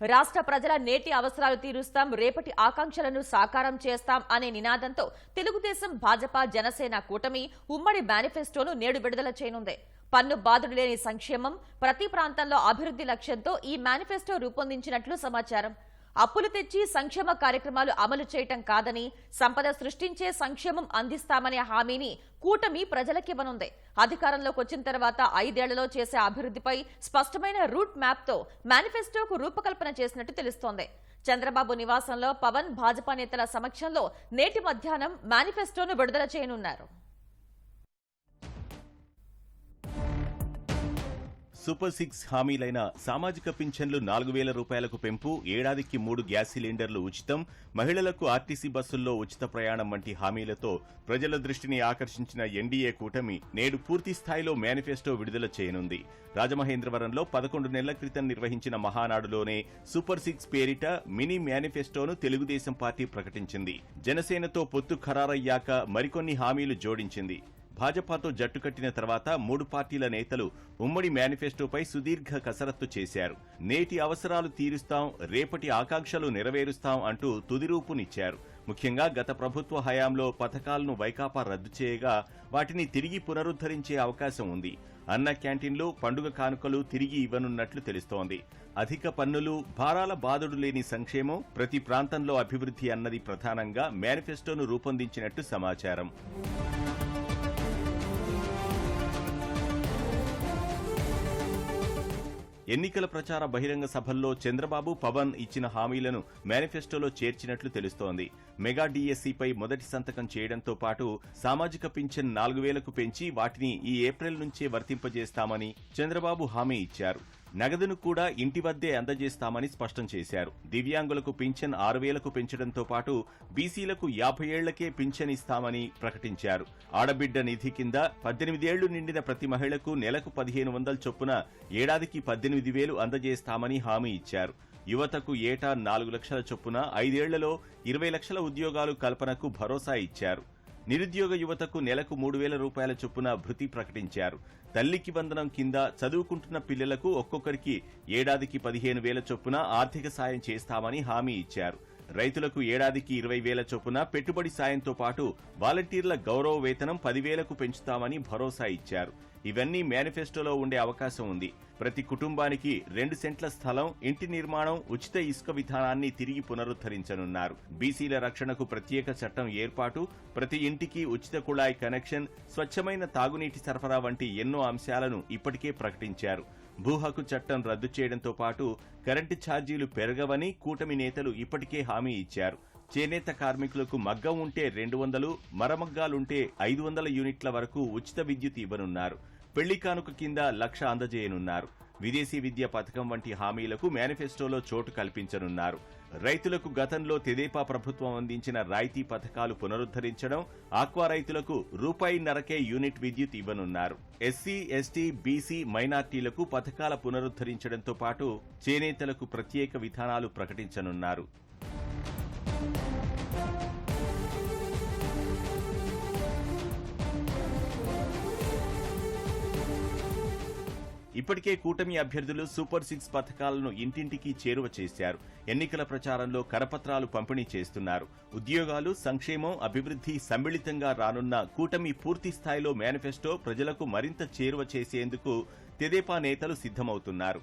రాష్ట్ర ప్రజల నేటి అవసరాలు తీరుస్తాం రేపటి ఆకాంక్షలను సాకారం చేస్తాం అనే నినాదంతో తెలుగుదేశం భాజపా జనసేన కూటమి ఉమ్మడి మేనిఫెస్టోను నేడు విడుదల చేయనుంది. పన్ను బాధుడు లేని సంక్షేమం ప్రతి ప్రాంతంలో అభివృద్ధి లక్ష్యంతో ఈ మేనిఫెస్టో రూపొందించినట్లు సమాచారం. అప్పులు తెచ్చి సంక్షేమ కార్యక్రమాలు అమలు చేయటం కాదని సంపద సృష్టించే సంక్షేమం అందిస్తామనే హామీని కూటమి ప్రజలకివ్వనుంది అధికారంలోకి వచ్చిన తర్వాత ఐదేళ్ళలో చేసే అభివృద్ధిపై స్పష్టమైన రూట్ మ్యాప్తో మేనిఫెస్టోకు రూపకల్పన చేసినట్టు తెలుస్తోంది. చంద్రబాబు నివాసంలో పవన్ భాజపా నేతల సమక్షంలో నేటి మధ్యాహ్నం మేనిఫెస్టోను విడుదల చేయనున్నారు. సూపర్ సిక్స్ హామీలైన సామాజిక పింఛన్లు నాలుగు వేల రూపాయలకు పెంపు ఏడాదికి మూడు గ్యాస్ సిలిండర్లు ఉచితం మహిళలకు ఆర్టీసీ బస్సుల్లో ఉచిత ప్రయాణం వంటి హామీలతో ప్రజల దృష్టిని ఆకర్షించిన ఎన్డీఏ కూటమి నేడు పూర్తి స్థాయిలో మేనిఫెస్టో విడుదల చేయనుంది. రాజమహేంద్రవరంలో పదకొండు నెలల క్రితం నిర్వహించిన మహానాడులోనే సూపర్ సిక్స్ పేరిట మినీ మేనిఫెస్టోను తెలుగుదేశం పార్టీ ప్రకటించింది. జనసేనతో పొత్తు ఖరారయ్యాక మరికొన్ని హామీలు జోడించింది. భాజపాతో జట్టు కట్టిన తర్వాత మూడు పార్టీల నేతలు ఉమ్మడి మేనిఫెస్టోపై సుదీర్ఘ కసరత్తు చేశారు. నేటి అవసరాలు తీరుస్తాం రేపటి ఆకాంక్షలు నెరవేరుస్తాం అంటూ తుదిరూపునిచ్చారు. ముఖ్యంగా గత ప్రభుత్వ హయాంలో పథకాలను వైకాపా రద్దు చేయగా వాటిని తిరిగి పునరుద్ధరించే అవకాశం ఉంది. అన్న క్యాంటీన్లు పండుగ కానుకలు తిరిగి ఇవ్వనున్నట్లు తెలుస్తోంది. అధిక పన్నులు భారాల బాధుడు లేని సంక్షేమం ప్రతి ప్రాంతంలో అభివృద్ధి అన్నది ప్రధానంగా మేనిఫెస్టోను రూపొందించినట్టు సమాచారం. ఎన్నికల ప్రచార బహిరంగ సభల్లో చంద్రబాబు పవన్ ఇచ్చిన హామీలను మేనిఫెస్టోలో చేర్చినట్లు తెలుస్తోంది. మెగా డీఎస్సీపై మొదటి సంతకం చేయడంతో పాటు సామాజిక పింఛన్ నాలుగు వేలకు పెంచి వాటిని ఈ ఏప్రిల్ నుంచే వర్తింపజేస్తామని చంద్రబాబు హామీ ఇచ్చారు. నగదును కూడా ఇంటి వద్దే అందజేస్తామని స్పష్టం చేశారు. దివ్యాంగులకు పింఛన్ ఆరు వేలకు పెంచడంతో పాటు బీసీలకు యాభై ఏళ్ళకే పింఛన్ ఇస్తామని ప్రకటించారు. ఆడబిడ్డ నిధి కింద పద్దెనిమిదేళ్ళు నిండిన ప్రతి మహిళకు నెలకు పదిహేను వందల చొప్పున ఏడాదికి పద్దెనిమిది వేలు అందజేస్తామని హామీ ఇచ్చారు. యువతకు ఏటా నాలుగు లక్షల చొప్పున ఐదేళ్ళలో ఇరవై లక్షల ఉద్యోగాలు కల్పనకు భరోసా ఇచ్చారు. నిరుద్యోగ యువతకు నెలకు మూడు వేల రూపాయల చొప్పున భృతి ప్రకటించారు. తల్లికి వందనం కింద చదువుకుంటున్న పిల్లలకు ఒక్కొక్కరికి ఏడాదికి పదిహేను వేల చొప్పున ఆర్థిక సాయం చేస్తామని హామీ ఇచ్చారు. రైతులకు ఏడాదికి ఇరవై వేల చొప్పున పెట్టుబడి సాయంతో పాటు వాలంటీర్ల గౌరవ వేతనం పదివేలకు పెంచుతామని భరోసా ఇచ్చారు. ఇవన్నీ మేనిఫెస్టోలో ఉండే అవకాశం ఉంది. ప్రతి కుటుంబానికి రెండు సెంట్ల స్థలం ఇంటి నిర్మాణం ఉచిత ఇసుక విధానాన్ని తిరిగి పునరుద్ధరించనున్నారు. బీసీల రక్షణకు ప్రత్యేక చట్టం ఏర్పాటు ప్రతి ఇంటికి ఉచిత కుళాయి కనెక్షన్ స్వచ్ఛమైన తాగునీటి సరఫరా వంటి ఎన్నో అంశాలను ఇప్పటికే ప్రకటించారు. భూ హక్కు చట్టం రద్దు చేయడంతో పాటు కరెంటు ఛార్జీలు పెరగవని కూటమి నేతలు ఇప్పటికే హామీ ఇచ్చారు. చేనేత కార్మికులకు మగ్గం ఉంటే రెండు వందలు మరమగ్గాలుంటే ఐదు వందల యూనిట్ల వరకు ఉచిత విద్యుత్ ఇవ్వనున్నారు. పెళ్ళి కానుక కింద లక్ష అందజేయనున్నారు. విదేశీ విద్య పథకం వంటి హామీలకు మేనిఫెస్టోలో చోటు కల్పించనున్నారు. రైతులకు గతంలో తెదేపా ప్రభుత్వం అందించిన రాయితీ పథకాలు పునరుద్ధరించడం ఆక్వా రైతులకు రూపాయిన్నరకే యూనిట్ విద్యుత్ ఇవ్వనున్నారు. ఎస్సీ ఎస్టీ బీసీ మైనార్టీలకు పథకాల పునరుద్ధరించడంతో పాటు చేనేతలకు ప్రత్యేక విధానాలు ప్రకటించనున్నారు. ఇప్పటికే కూటమి అభ్యర్థులు సూపర్ సిక్స్ పథకాలను ఇంటింటికి చేరువ చేశారు. ఎన్నికల ప్రచారంలో కరపత్రాలు పంపిణీ చేస్తున్నారు. ఉద్యోగాలు సంక్షేమం అభివృద్ధి సమ్మిళితంగా రానున్న కూటమి పూర్తి స్థాయిలో మేనిఫెస్టో ప్రజలకు మరింత చేరువ చేసేందుకు తెదేపా నేతలు సిద్ధమవుతున్నారు.